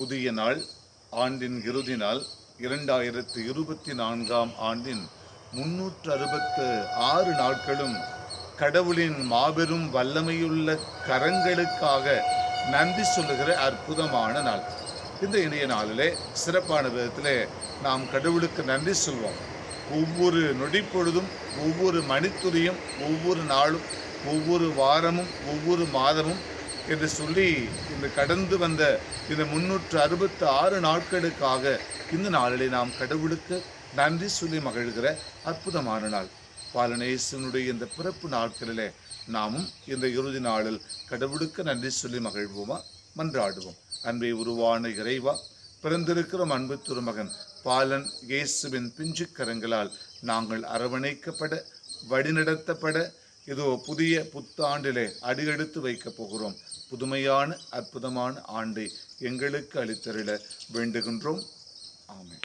புதிய நாள் ஆண்டின் இறுதி நாள் இரண்டாயிரத்து இருபத்தி நான்காம் ஆண்டின் முன்னூற்று அறுபத்து ஆறு நாட்களும் கடவுளின் மாபெரும் வல்லமையுள்ள கரங்களுக்காக நன்றி சொல்லுகிற அற்புதமான நாள். இந்த இணைய நாளிலே சிறப்பான விதத்திலே நாம் கடவுளுக்கு நன்றி சொல்வோம். ஒவ்வொரு நொடிப்பொழுதும் ஒவ்வொரு மணித்துறையும் ஒவ்வொரு நாளும் ஒவ்வொரு வாரமும் ஒவ்வொரு மாதமும் என்று சொல்லி இந்த கடந்து வந்த இந்த முன்னூற்று அறுபத்து ஆறு நாட்களுக்காக இந்த நாளிலே நாம் கடவுளுக்கு நன்றி சொல்லி மகிழ்கிற அற்புதமான நாள். பாலனேசனுடைய இந்த பிறப்பு நாட்களிலே நாமும் இந்த இறுதி நாளில் கடவுளுக்கு நன்றி சொல்லி மகிழ்வோமா? மன்றாடுவோம். அன்பை உருவான இறைவா பிறந்திருக்கிறோம் அன்பு திருமகன் பாலன் இயேசுவின் பிஞ்சு கரங்களால் நாங்கள் அரவணைக்கப்பட வழிநடத்தப்பட இதோ புதிய புத்தாண்டிலே அடியெடுத்து வைக்கப் போகிறோம். புதுமையான அற்புதமான ஆண்டை எங்களுக்கு அளித்தருள வேண்டுகின்றோம். ஆமை